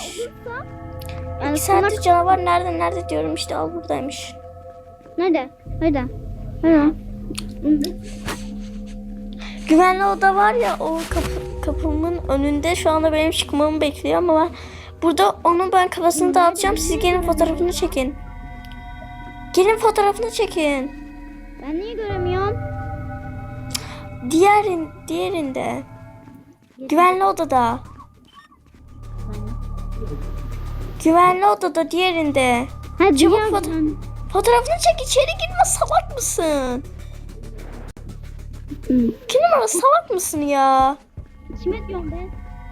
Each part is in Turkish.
olursa yani İki saattir canavar nerede nerede diyorum işte al buradaymış. nerede? Nerede? Nerede? Güvenli oda var ya o kapı, kapımın önünde şu anda benim çıkmamı bekliyor ama ben burada onun ben kafasını dağıtacağım. Siz gelin fotoğrafını çekin. Gelin fotoğrafını çekin. Ben niye göremiyorum? Diğerin, diğerinde. Güvenli odada. Güvenli odada diğerinde. Ha Çabuk diğer foto- gün. Fotoğrafını çek içeri girme salak mısın? Hı. İki numara salak mısın ya? Kime diyorsun be?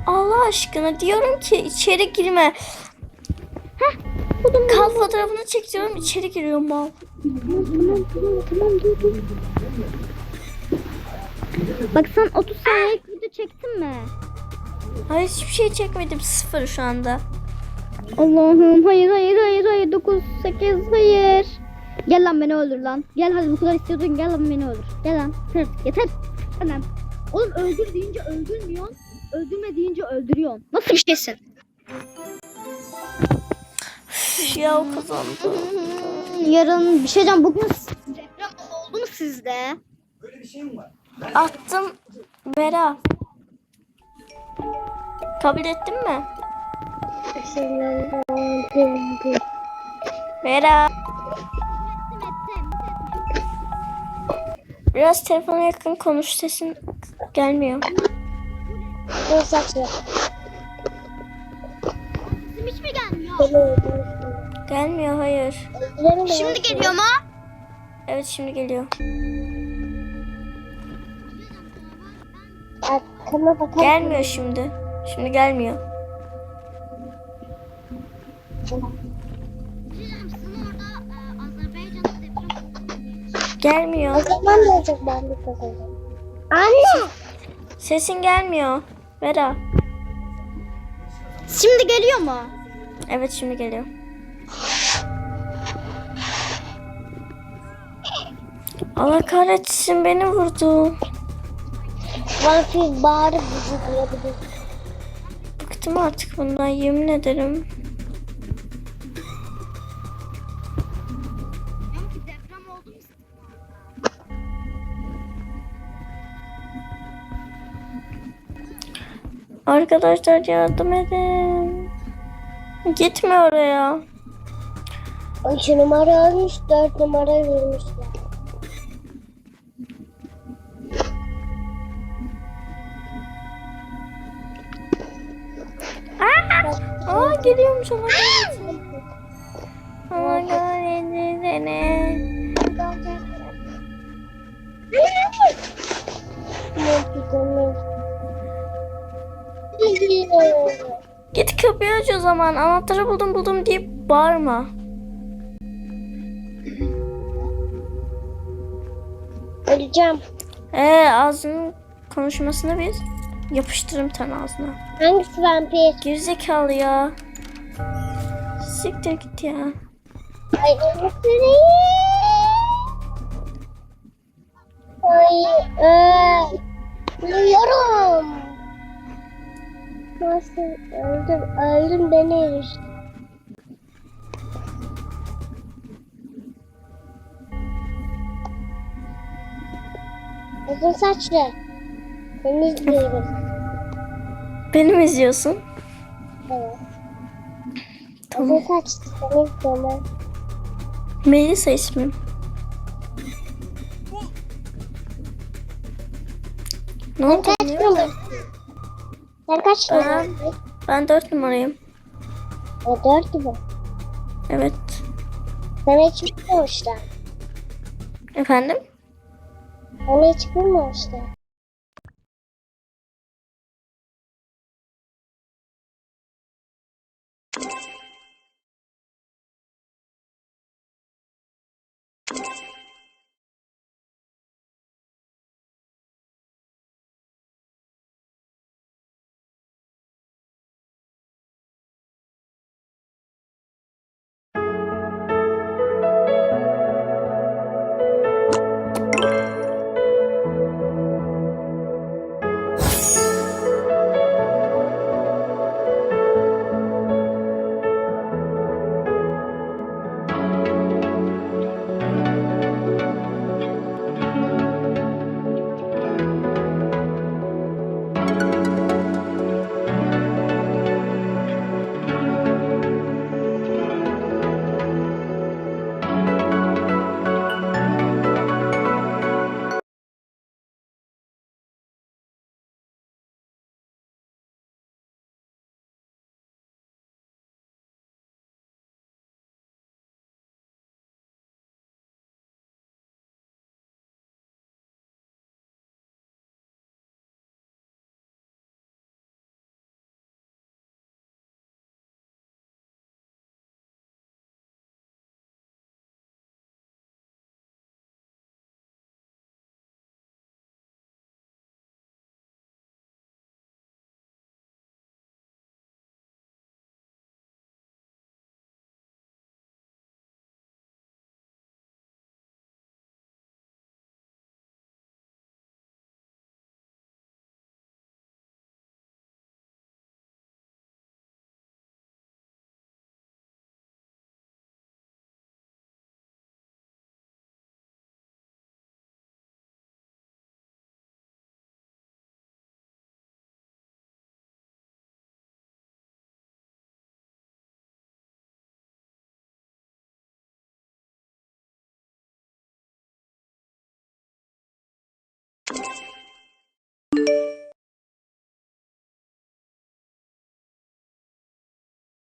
Allah aşkına diyorum ki içeri girme. Kal fotoğrafını çek diyorum içeri giriyor mal. Tamam tamam tamam tamam dur dur. Bak sen 30 saniyelik video çektin mi? Hayır hiçbir şey çekmedim sıfır şu anda. Allah'ım hayır hayır hayır hayır 9 8 hayır. Gel lan beni öldür lan. Gel hadi bu kadar istiyordun gel lan beni öldür. Gel lan. Yeter yeter. Lan. Oğlum öldür deyince öldürmüyorsun. Öldürme deyince öldürüyorsun. Nasıl bir şeysin? Ya o kazandı. Yarın bir şey diyeceğim. Bugün deprem oldu mu sizde? Attım Vera. Kabul ettin mi? Vera. Biraz telefona yakın konuş sesin gelmiyor. Sesim hiç mi gelmiyor? Gelmiyor hayır. Şimdi geliyor mu? Evet şimdi geliyor. Bakar Gelmiyor şimdi. Şimdi gelmiyor. Gelmiyor. zaman da olacak ben bir kazanırım. Anne! Sesin gelmiyor. Vera. Şimdi geliyor mu? Evet şimdi geliyor. Allah kahretsin beni vurdu. Vampir bağırıp bizi duyabilir. Bıktım artık bundan yemin ederim. Arkadaşlar yardım edin. Gitme oraya. 3 numara almış, 4 numara vermişler. Aa geliyormuş Allah kahretsin. Allah kahretsin seni. Git kapıyı aç o zaman. Anahtarı buldum buldum deyip bağırma. Öleceğim. Ee ağzının konuşmasını bir yapıştırırım ten ağzına. Hangisi vampir? Gerizekalı ya. Siktir git ya. Ay. Ay ay. Uyuyorum. Nasıl öldüm? Öldüm beni erişti. Uzun saçlı. Seni izliyoruz. Beni mi izliyorsun? Evet. Tamam. Uzun saçlı seni izliyorum. Melisa ismim. Ne oldu? Kaç numarasın? Sen kaç numarasın? ben dört numarayım. O dört mü? Evet. Sana hiç bilmemişler. Efendim? Sana hiç you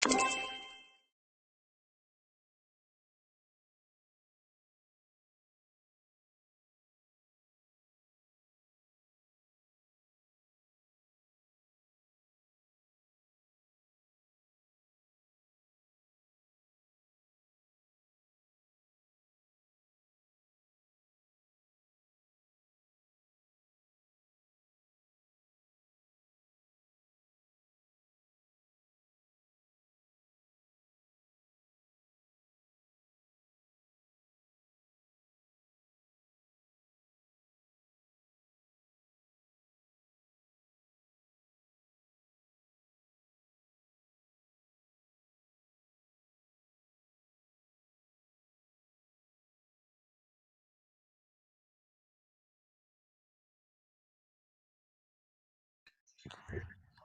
you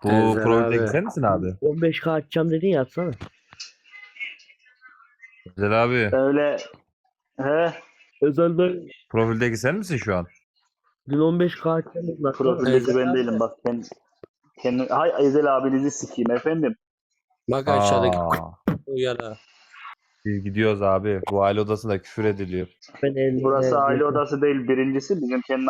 Bu Ezel abi. sen misin abi? 15k atacağım dedin ya atsana. Güzel abi. Öyle he Özelden Profildeki sen misin şu an? dün 15k atacağım dedin atsana. profildeki ben değilim bak ben kendi hay Ezel abinizi sikeyim efendim. Bak aşağıdaki Aa, uyara. biz gidiyoruz abi. Bu aile odasında küfür ediliyor. Ben Burası aile odası değil birincisi bizim kendi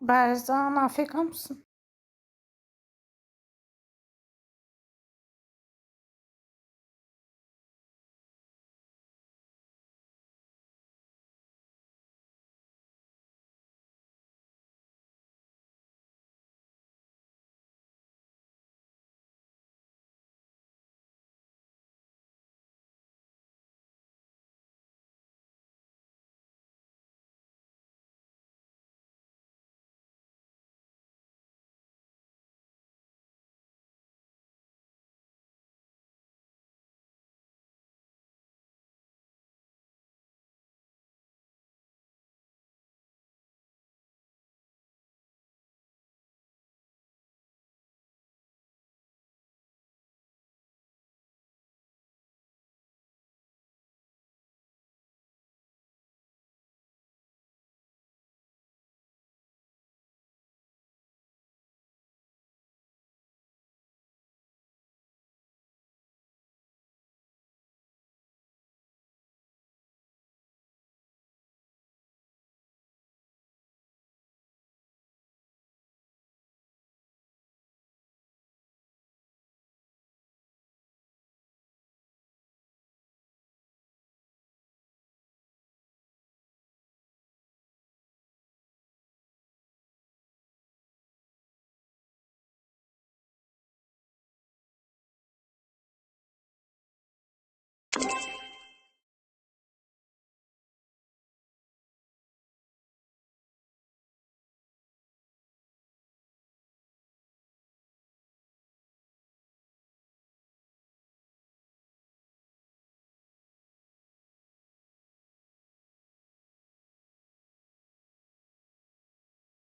Berzan Afrika mısın? you